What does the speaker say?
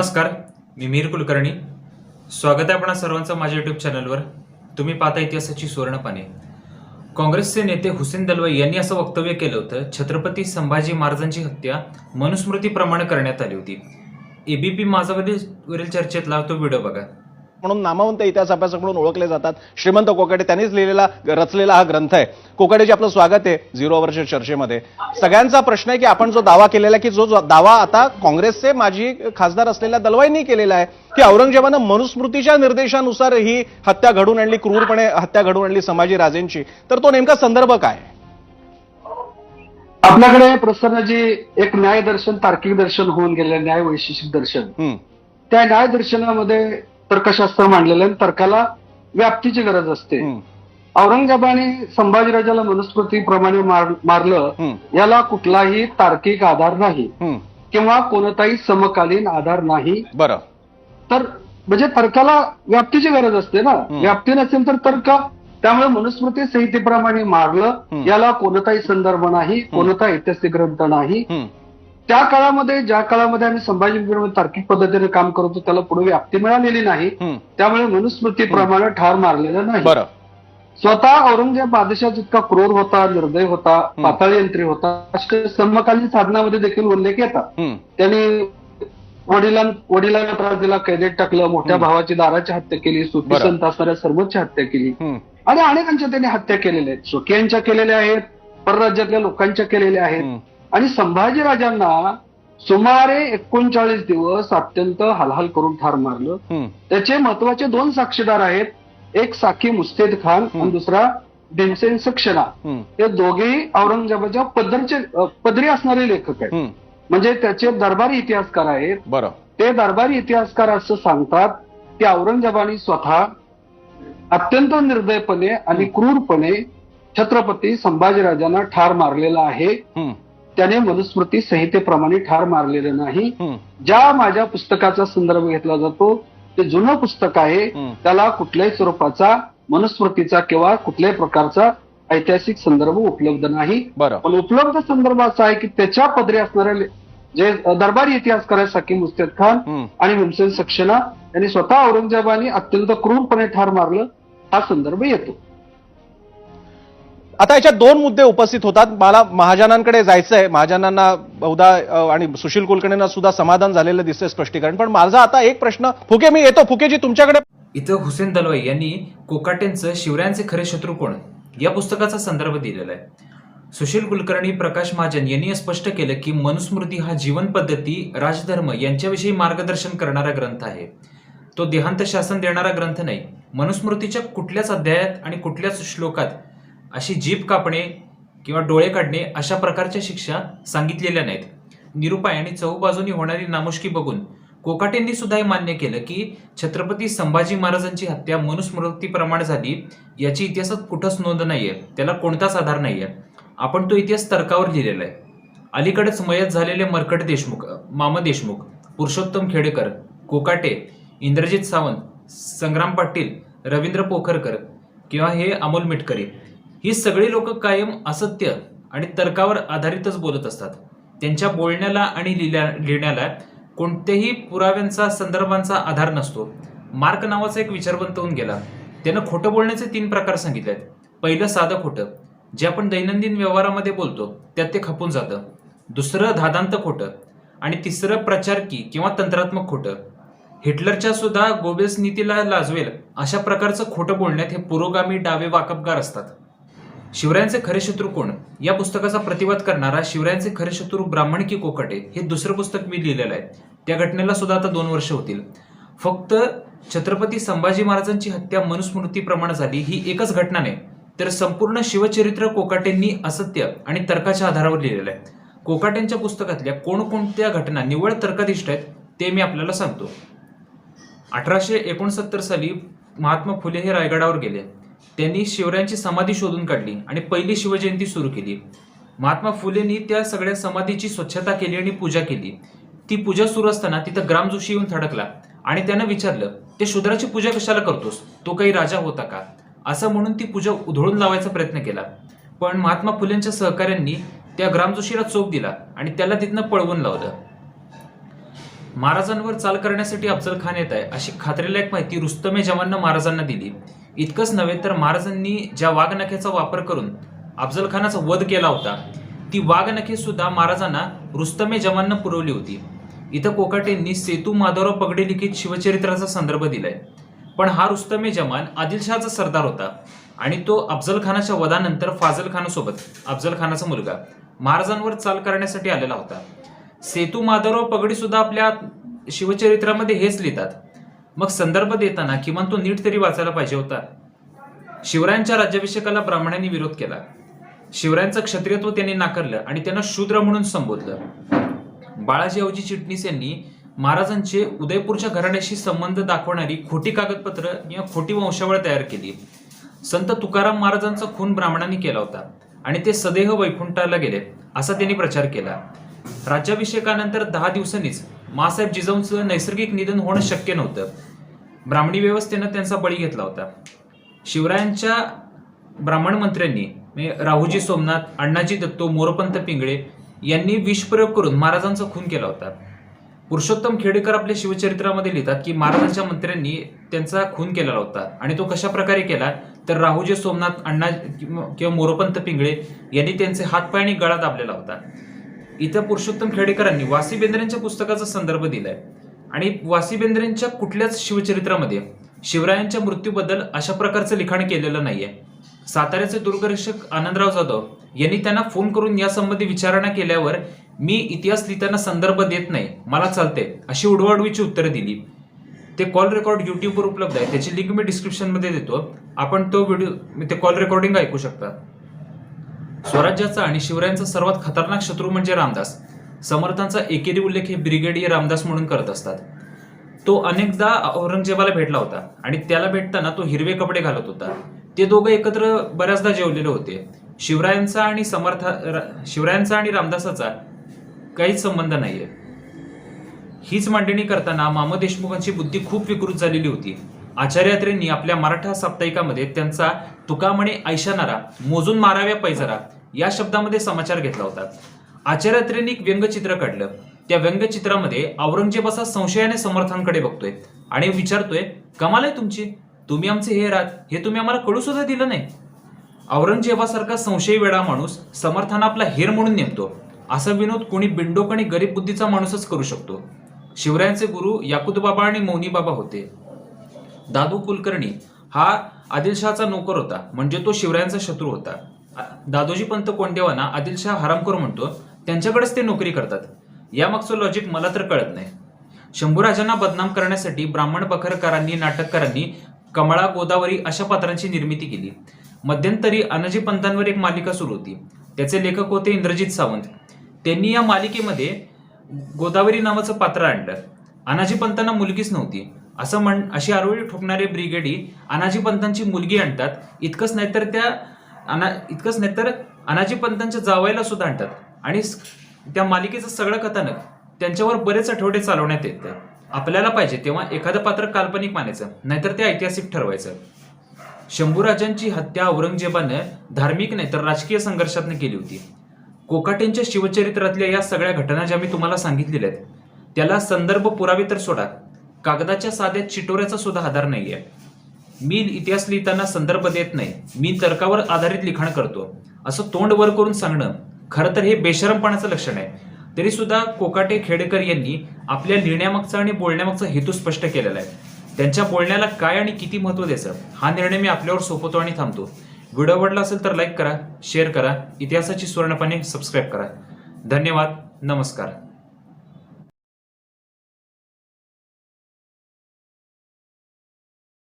मिहीर कुलकर्णी. स्वागत आहे आपण सर्वांचं माझ्या युट्यूब चॅनलवर तुम्ही पाहता इतिहासाची सुवर्णपाने काँग्रेसचे नेते हुसेन दलवाई यांनी असं वक्तव्य केलं होतं छत्रपती संभाजी महाराजांची हत्या मनुस्मृतीप्रमाणे करण्यात आली होती. एबीपी माझावरील वरील चर्चेतला तो व्हिडिओ बघा. म्हणून नामवंत इतिहास अभ्यासक म्हणून ओळखले जातात. श्रीमंत कोकाटे त्यांनीच लिहिलेला रचलेला हा ग्रंथ आहे. कोकाटेजी आपलं स्वागत आहे झिरो अवरच्या चर्चेमध्ये. सगळ्यांचा प्रश्न आहे की आपण जो दावा केलेला आहे की जो दावा आता काँग्रेसचे माजी खासदार असलेल्या दलवाईंनी केलेला आहे की औरंगजेबानं मनुस्मृतीच्या निर्देशानुसार ही हत्या घडून आणली क्रूरपणे हत्या घडून आणली संभाजी राजेंची. तर तो नेमका संदर्भ काय? आपल्याकडे प्रसन्नजी एक न्याय दर्शन तार्किक दर्शन होऊन गेलेलं न्याय वैशेषिक दर्शन. त्या न्याय दर्शनामध्ये तर्कशास्त्र मांडलेलं आहे तर्काला व्याप्तीची गरज असते. औरंगजेबाने संभाजीराजाला मनुस्मृतीप्रमाणे मार- मारलं याला कुठलाही तार्किक आधार नाही. किंवा कोणताही समकालीन आधार नाही. बरं. तर म्हणजे तर्काला व्याप्तीची गरज असते ना. व्याप्ती नसेल तर तर्क. त्यामुळे मनुस्मृती संहितेप्रमाणे मारलं. याला कोणताही संदर्भ नाही कोणता ऐतिहासिक ग्रंथ नाही. त्या काळामध्ये ज्या काळामध्ये आम्ही संभाजी ब्रिगेडमध्ये तार्किक पद्धतीने काम करत होतो त्याला पुढे व्याप्ती मिळालेली नाही. त्यामुळे मनुस्मृतीप्रमाणे ठार मारलेलं नाही. बरं. स्वतः औरंगजेब बादशाह जितका क्रूर होता निर्दय होता. पाताळयंत्री होता समकालीन साधनामध्ये देखील उल्लेख येतात. त्यांनी वडिलां वडिलांना त्रास दिला कैदेत टाकलं मोठ्या. भावाची दाराची हत्या केली बरं. संत असणाऱ्या सर्वोच्च हत्या केली. आणि अनेकांच्या त्यांनी हत्या केलेल्या आहेत. स्वकीयांच्या केलेल्या आहेत परराज्यातल्या लोकांच्या केलेल्या आहेत. आणि संभाजीराजांना सुमारे एकोणचाळीस दिवस अत्यंत हालहाल करून ठार मारलं. त्याचे महत्त्वाचे दोन साक्षीदार आहेत. एक साखी मुस्तेद खान. आणि दुसरा भीमसेन सक्सेना. हं, दोघेही औरंगजेबाच्या पदरचे पदरी असणारे लेखक आहेत. म्हणजे त्याचे दरबारी इतिहासकार आहेत. बरं. ते दरबारी इतिहासकार असं सांगतात की औरंगजेबाने स्वतः अत्यंत निर्दयपणे आणि क्रूरपणे छत्रपती संभाजीराजांना ठार मारलेला आहे. त्याने मनुस्मृती संहितेप्रमाणे ठार मारलेलं नाही. ज्या माझ्या पुस्तकाचा संदर्भ घेतला जातो ते जुनं पुस्तक आहे. त्याला कुठल्याही स्वरूपाचा मनुस्मृतीचा किंवा कुठल्याही प्रकारचा ऐतिहासिक संदर्भ उपलब्ध नाही. बरं. पण उपलब्ध संदर्भ असा आहे की त्याच्या पदरी असणारे ले- जे दरबारी इतिहासकार आहेत साकीम मुस्तेद खान. आणि भीमसेन सक्सेना यांनी स्वतः औरंगजेबाने अत्यंत क्रूरपणे ठार मारलं हा संदर्भ येतो. आता याच्यात दोन मुद्दे उपस्थित होतात. मला महाजनांकडे जायचंय. महाजनांना बहुधा आणि सुशील कुलकर्णींना सुद्धा समाधान झालेलं दिसतंय स्पष्टीकरण. पण माझा आता एक प्रश्न फुके मी येतो. फुकेजी तुमच्याकडे इथं हुसेन दलवाई यांनी कोकाटेंचं शिवरायांचे खरे शत्रू कोण? या पुस्तकाचा संदर्भ दिलेला आहे. सुशील कुलकर्णी प्रकाश महाजन यांनी स्पष्ट केलं की मनुस्मृती हा जीवन पद्धती राजधर्म यांच्याविषयी मार्गदर्शन करणारा ग्रंथ आहे. तो देहांत शासन देणारा ग्रंथ नाही. मनुस्मृतीच्या कुठल्याच अध्यायात आणि कुठल्याच श्लोकात अशी जीभ कापणे किंवा डोळे काढणे अशा प्रकारच्या शिक्षा सांगितलेल्या नाहीत. निरुपाय आणि चहूबाजूनी होणारी नामुष्की बघून कोकाटेंनी सुद्धा हे मान्य केलं की छत्रपती संभाजी महाराजांची हत्या मनुस्मृतीप्रमाणे झाली याची इतिहासात कुठंच नोंद नाहीये. त्याला कोणताच आधार नाहीये. आपण तो इतिहास तर्कावर लिहिलेला आहे. अलीकडेच मयत झालेले मरकट देशमुख मामा देशमुख पुरुषोत्तम खेडेकर कोकाटे इंद्रजित सावंत संग्राम पाटील रवींद्र पोखरकर किंवा हे अमोल मिटकरी ही सगळी लोक कायम असत्य आणि तर्कावर आधारितच बोलत असतात. त्यांच्या बोलण्याला आणि लिहिल्या लिहिण्याला कोणत्याही पुराव्यांचा संदर्भांचा आधार नसतो. मार्क नावाचा एक विचारवंत होऊन गेला. त्यानं खोटं बोलण्याचे तीन प्रकार सांगितले आहेत पहिलं साधं खोटं. जे आपण दैनंदिन व्यवहारामध्ये बोलतो त्यात ते खपून जातं. दुसरं धादांत खोटं. आणि तिसरं प्रचारकी किंवा तंत्रात्मक खोटं. हिटलरच्या सुद्धा गोबेल्स नीतीला लाजवेल अशा प्रकारचं खोटं बोलण्यात हे पुरोगामी डावे वाकबगार असतात. शिवरायांचे खरे शत्रू कोण? या पुस्तकाचा प्रतिवाद करणारा शिवरायांचे खरे शत्रू ब्राह्मण की कोकटे हे दुसरं पुस्तक मी लिहिलेलं आहे. त्या घटनेला सुद्धा आता दोन वर्ष होतील. फक्त छत्रपती संभाजी महाराजांची हत्या मनुस्मृतीप्रमाणे झाली ही एकच घटना नाही तर संपूर्ण शिवचरित्र कोकाटेंनी असत्य आणि तर्काच्या आधारावर लिहिलेलं आहे. कोकाटेंच्या पुस्तकातल्या कोणकोणत्या घटना निव्वळ तर्काधिष्ठ आहेत ते मी आपल्याला सांगतो. अठराशे एकोणसत्तर साली महात्मा फुले हे रायगडावर गेले. त्यांनी शिवरायांची समाधी शोधून काढली आणि पहिली शिवजयंती सुरू केली. महात्मा फुलेंनी त्या सगळ्या समाधीची स्वच्छता केली आणि पूजा केली. ती पूजा सुरू असताना तिथं ग्राम जोशी येऊन थडकला आणि त्यानं विचारलं ते शूद्राची पूजा कशाला करतोस? तो काही राजा होता का? असं म्हणून ती पूजा उधळून लावायचा प्रयत्न केला. पण महात्मा फुलेंच्या सहकाऱ्यांनी त्या ग्रामजोशीला चोप दिला आणि त्याला तिथनं पळवून लावलं. महाराजांवर चाल करण्यासाठी अफजल खान येत आहे अशी खात्रीलायक माहिती रुस्तमे जवाननं महाराजांना दिली. इतकंच नव्हे तर महाराजांनी ज्या वाघनख्याचा वापर करून अफजलखानाचा वध केला होता ती वाघनखे सुद्धा महाराजांना रुस्तमे जवाननं पुरवली होती. इथं कोकाटेंनी सेतू माधवराव पगडे लिखित शिवचरित्राचा संदर्भ दिलाय. पण हा रुस्तमे जमान आदिलशहाचा सरदार होता आणि तो अफजल खानाच्या वधानंतर फाजल खानासोबत अफजल खानाचा मुलगा महाराजांवर चाल करण्यासाठी आलेला होता. सेतू माधवराव पगडी सुद्धा आपल्या शिवचरित्रामध्ये हेच लिहितात. मग संदर्भ देताना किमान तो नीट तरी वाचायला पाहिजे होता. शिवरायांच्या राज्याभिषेकाला ब्राह्मणांनी विरोध केला. शिवरायांचं क्षत्रियत्व त्यांनी नाकारलं आणि त्यांना शूद्र म्हणून संबोधलं. बाळाजीआवजी चिटणीस यांनी महाराजांचे उदयपूरच्या घराण्याशी संबंध दाखवणारी खोटी कागदपत्र किंवा खोटी वंशावळ तयार केली. संत तुकाराम महाराजांचा खून ब्राह्मणांनी केला होता आणि ते सदेह वैकुंठाला गेले असा त्यांनी प्रचार केला. राज्याभिषेकानंतर दहा दिवसांनीच मासाहेब जिजाऊंचं नैसर्गिक निधन होणं शक्य नव्हतं. ब्राह्मणी व्यवस्थेनं त्यांचा बळी घेतला होता. शिवरायांच्या ब्राह्मण मंत्र्यांनी म्हणजे राहुजी सोमनाथ अण्णाजी दत्तो मोरपंत पिंगळे यांनी विषप्रयोग करून महाराजांचा खून केला होता. पुरुषोत्तम खेडेकर आपल्या शिवचरित्रामध्ये लिहितात की महाराजांच्या मंत्र्यांनी त्यांचा खून केलेला होता आणि तो कशा प्रकारे केला? तर राहुजी सोमनाथ अण्णा किंवा मोरपंत पिंगळे यांनी त्यांचे हातपाय आणि गळा दाबलेला होता. इथं पुरुषोत्तम खेडेकरांनी वासी बेंद्रेंच्या पुस्तकाचा संदर्भ दिलाय. आणि वासी बेंद्रेंच्या कुठल्याच शिवचरित्रामध्ये शिवरायांच्या मृत्यूबद्दल अशा प्रकारचं लिखाण केलेलं नाहीये. साताऱ्याचे दूरदर्शक आनंदराव जाधव यांनी त्यांना फोन करून यासंबंधी विचारणा केल्यावर मी इतिहास लिहिताना संदर्भ देत नाही मला चालते अशी उडवाडवीची उत्तरे दिली. ते कॉल रेकॉर्ड युट्यूबवर उपलब्ध आहे त्याची लिंक मी डिस्क्रिप्शनमध्ये देतो. आपण तो व्हिडिओ ते कॉल रेकॉर्डिंग ऐकू शकता. स्वराज्याचा आणि शिवरायांचा सर्वात खतरनाक शत्रू म्हणजे रामदास. समर्थांचा एकेरी उल्लेख हे ब्रिगेडियर रामदास म्हणून करत असतात. तो अनेकदा औरंगजेबाला भेटला होता आणि त्याला भेटताना तो हिरवे कपडे घालत होता. ते दोघं एकत्र बऱ्याचदा जेवलेले होते. शिवरायांचा आणि समर्थ शिवरायांचा आणि रामदासाचा काहीच संबंध नाहीये. हीच मांडणी करताना मामा देशमुखांची बुद्धी खूप विकृत झालेली होती. आचार्यात्रेंनी आपल्या मराठा साप्ताहिकामध्ये त्यांचा तुकामणे ऐशानारा मोजून माराव्या पैजरा या शब्दामध्ये समाचार घेतला होता. आचार्यात्रेंनी एक व्यंगचित्र काढलं. त्या व्यंगचित्रामध्ये औरंगजेबाचा संशयाने समर्थांकडे बघतोय आणि विचारतोय कमाल आहे तुमची. तुम्ही आमचे हे राहत हे तुम्ही आम्हाला कळू सुद्धा दिलं नाही. औरंगजेबासारखा संशयी वेळा माणूस समर्थांना आपला हेर म्हणून नेमतो. असा विनोद कोणी बिंडोक आणि गरीब बुद्धीचा माणूसच करू शकतो. शिवरायांचे गुरु याकुत बाबा आणि मौनी बाबा होते. दादू कुलकर्णी हा आदिलशहाचा नोकर होता. म्हणजे तो शिवरायांचा शत्रू होता. दादोजी पंत कोंडेवाना आदिलशहा हरामखोर म्हणतो. त्यांच्याकडेच ते नोकरी करतात. यामागचं लॉजिक मला तर कळत नाही. शंभूराजांना बदनाम करण्यासाठी ब्राह्मण बखरकरांनी नाटककारांनी कमळा गोदावरी अशा पात्रांची निर्मिती केली. मध्यंतरी अनाजी पंतांवर एक मालिका सुरू होती. त्याचे लेखक होते इंद्रजित सावंत. त्यांनी या मालिकेमध्ये गोदावरी नावाचं पात्र आणलं. अनाजी पंतांना मुलगीच नव्हती. असं म्हण अशी आरोळी ठोकणारे ब्रिगेडी अनाजी पंतांची मुलगी आणतात. इतकंच नाही तर त्या अना इतकंच नाही तर अनाजी पंतांच्या जावायला सुद्धा आणतात. आणि त्या मालिकेचं सगळं कथानक त्यांच्यावर बरेच आठवडे चालवण्यात येतं. आपल्याला पाहिजे तेव्हा एखादं पात्र काल्पनिक मानायचं नाहीतर ते ऐतिहासिक ठरवायचं. शंभूराजांची हत्या औरंगजेबानं धार्मिक नाही तर राजकीय संघर्षातनं केली होती. कोकाटेंच्या शिवचरित्रातल्या या सगळ्या घटना ज्या मी तुम्हाला सांगितलेल्या आहेत त्याला संदर्भ पुरावे तर सोडा. कागदाच्या साध्या चिटोऱ्याचा सुद्धा आधार आहे मी इतिहास लिहिताना संदर्भ देत नाही. मी तर्कावर आधारित लिखाण करतो. असं तोंड वर करून सांगणं खरं तर हे बेशरमपणाचं लक्षण आहे. तरी सुद्धा कोकाटे खेडेकर यांनी आपल्या लिहिण्यामागचा आणि बोलण्यामागचा हेतू स्पष्ट केलेला आहे. त्यांच्या बोलण्याला काय आणि किती महत्त्व द्यायचं? हा निर्णय मी आपल्यावर सोपवतो आणि थांबतो. व्हिडिओ आवडला असेल तर लाईक करा शेअर करा इतिहासाची सुवर्णपणे सबस्क्राईब करा. धन्यवाद. नमस्कार.